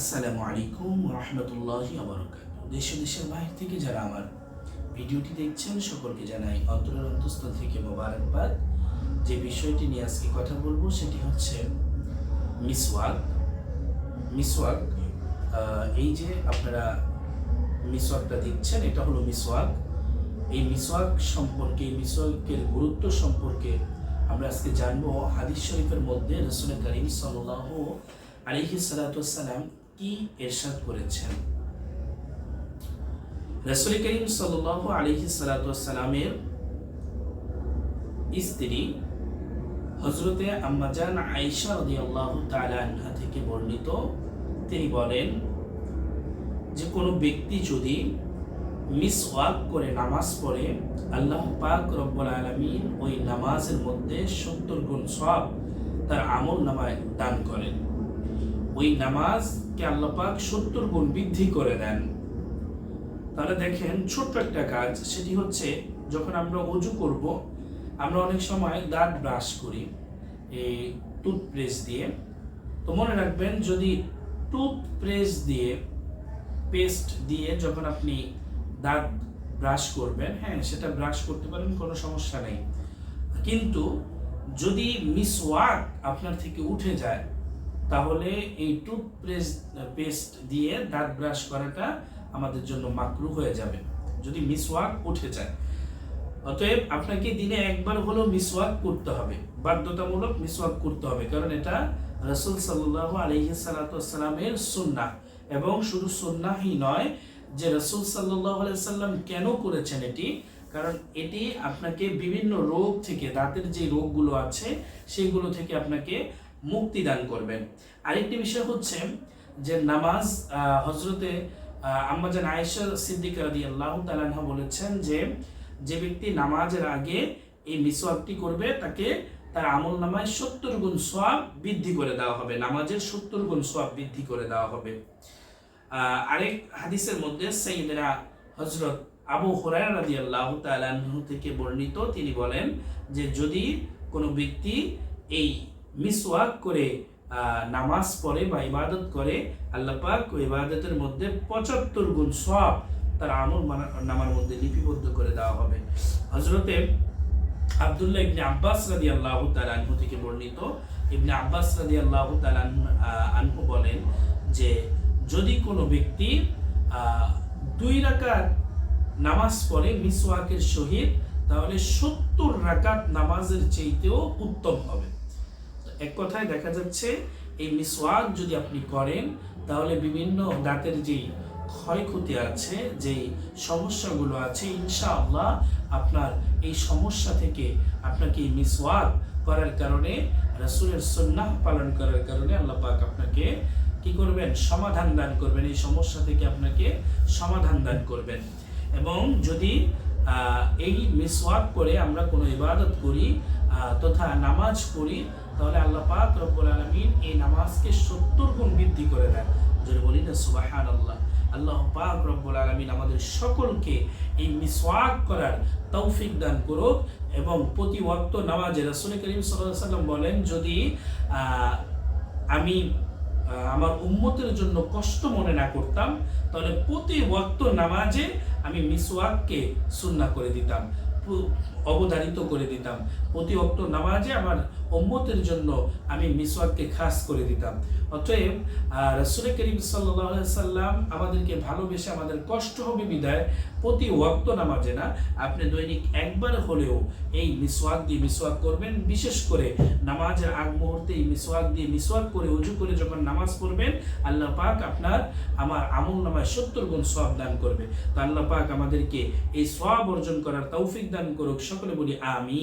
আসসালামু আলাইকুম রহমতুল্লাহি আবরকাত দেশ দেশের বাইরে থেকে যারা আমার ভিডিওটি দেখছেন, সকলকে জানাই অন্তরের অন্তঃস্থল থেকে মোবারকবাদ। যে বিষয়টি নিয়ে আজকে কথা বলব, সেটি হচ্ছে মিসওয়াক। মিসওয়াক এই যে আপনারা মিসওয়াকটা দেখছেন, এটা হলো মিসওয়াক। এই মিসওয়াক সম্পর্কে মিসওয়াকের গুরুত্ব সম্পর্কে আমরা আজকে জানব। হাদিস শরীফের মধ্যে রসুল করিম সাল্লাহ আলিহি সালাতাম কি এরশাদ করেছেন? রসুল করিম সাল্লাহ আলিহি সালাতামের স্ত্রী হজরতে আম্মাজান তাআলা আনহা থেকে বর্ণিত, তিনি বলেন যে কোনো ব্যক্তি যদি মিসওয়াক করে নামাজ পড়ে, আল্লাহ পাক রব্বুল আলামিন ওই নামাজের মধ্যে সত্তর গুণ সব তার আমল নামায় দান করেন। ওই নামাজকে আল্লাহ পাক সত্তর গুণ বৃদ্ধি করে দেন। তাহলে দেখেন ছোট্ট একটা কাজ, সেটি হচ্ছে যখন আমরা অজু করব, আমরা অনেক সময় দাঁত ব্রাশ করি, এই টুথপ্রেস্ট দিয়ে। তো মনে রাখবেন, যদি টুথপ্রেস্ট দিয়ে পেস্ট দিয়ে যখন আপনি দাঁত ব্রাশ করবেন হ্যাঁ সেটা ব্রাশ করতে পারেন, কোনো সমস্যা নেই। কিন্তু যদি মিস মিসওয়াক আপনার থেকে উঠে যায় তাহলে এই টুথপেস্ট পেস্ট দিয়ে দাঁত ব্রাশ করাটা আমাদের জন্য মাকরু হয়ে যাবে। যদি মিস মিসওয়াক উঠে যায়। অতএব আপনাকে দিনে একবার হলেও মিসওয়াক করতে হবে। বাধ্যতামূলক মিস মিসওয়াক করতে হবে। কারণ এটা রসুল সাল্লাহ আলহি সালাতামের সুন্না এবং শুধু সুন্নাহি নয়, যে রসুল সাল্লাহ সাল্লাম কেন করেছেন এটি? কারণ এটি আপনাকে বিভিন্ন রোগ থেকে, দাঁতের যে রোগগুলো আছে, সেগুলো থেকে আপনাকে মুক্তি দান করবেন। আরেকটি বিষয় হচ্ছে যে নামাজ হজরতে আম্মাজান আয়েশা সিদ্দিক রাদি আল্লাহ তালানহা বলেছেন যে যে ব্যক্তি নামাজের আগে এই মিসওয়াকটি করবে, তাকে তার আমল নামায় সত্তর গুণ সোয়াব বৃদ্ধি করে দেওয়া হবে। নামাজের সত্তর গুণ সোয়াব বৃদ্ধি করে দেওয়া হবে। আরেক হাদিসের মধ্যে সাইয়েদনা হজরত আবু হুরায়রা রাদিয়াল্লাহু তাআলা আনহু থেকে বর্ণিত, তিনি বলেন যে যদি কোনো ব্যক্তি এই মিসওয়াক করে নামাজ পড়ে বা ইবাদত করে, আল্লাহ পাক ওই ইবাদতের মধ্যে পঁচাত্তর গুণ সব তার আমল নামার মধ্যে লিপিবদ্ধ করে দেওয়া হবে। হজরতে আব্দুল্লাহ ইবনে আব্বাস রাদি আল্লাহ আনহু থেকে বর্ণিত ইবনে আব্বাস রাদি আল্লাহ আনহু বলেন যে, যদি কোনো ব্যক্তি দুই রাকাত নামাজ পড়ে মিসওয়াকের সহিত, তাহলে সত্তর রাকাত নামাজের চাইতেও উত্তম হবে। এক কথায় দেখা যাচ্ছে, এই মিসওয়াক যদি আপনি করেন, তাহলে বিভিন্ন দাঁতের যেই ক্ষয়ক্ষতি আছে, যেই সমস্যাগুলো আছে, ইনশাআল্লাহ আপনার এই সমস্যা থেকে আপনাকে মিসওয়াক করার কারণে, রাসূলের সুন্নাহ পালন করার কারণে আল্লাহ পাক আপনাকে কি করবেন? সমাধান দান করবেন। এই সমস্যা থেকে আপনাকে সমাধান দান করবেন। এবং যদি এই মিসওয়াক করে আমরা কোনো ইবাদত করি তথা নামাজ পড়ি, তাহলে আল্লাহ পাক রব্বুল আলমিন এই নামাজকে সত্তর গুণ বৃদ্ধি করে দেন। যদি বলি না সুবাহান আল্লাহ আল্লাহ পাক রব্বুল আলমিন আমাদের সকলকে এই মিসওয়াক করার তৌফিক দান করুক এবং প্রতি ওয়াক্ত নামাজে রাসূল করিম সাল্লাম বলেন, যদি আমি আমার উম্মতের জন্য কষ্ট মনে না করতাম, তাহলে প্রতি ওয়াক্ত নামাজে আমি মিসওয়াককে সুন্না করে দিতাম অবধারিত করে দিতাম। প্রতি ওক্ত নামাজে আমার উম্মতের জন্য আমি মিসওয়াককে খাস করে দিতাম। অতএব রসুল করিম সাল্লাম আমাদেরকে ভালোবেসে আমাদের কষ্ট হবে বিদায়, প্রতি ওয়াক্ত নামাজে না, আপনি দৈনিক একবার হলেও এই মিসওয়াক দিয়ে মিসওয়াক করবেন। বিশেষ করে নামাজের আগ মুহূর্তে এই মিসওয়াক দিয়ে মিসওয়াক করে উজু করে যখন নামাজ পড়বেন, আল্লাহ পাক আপনার, আমার আমল নামায় সত্তর গুণ সব দান করবে। তো আল্লাহ পাক আমাদেরকে এই সব অর্জন করার তৌফিক দান করুক। সকলে বলি আমি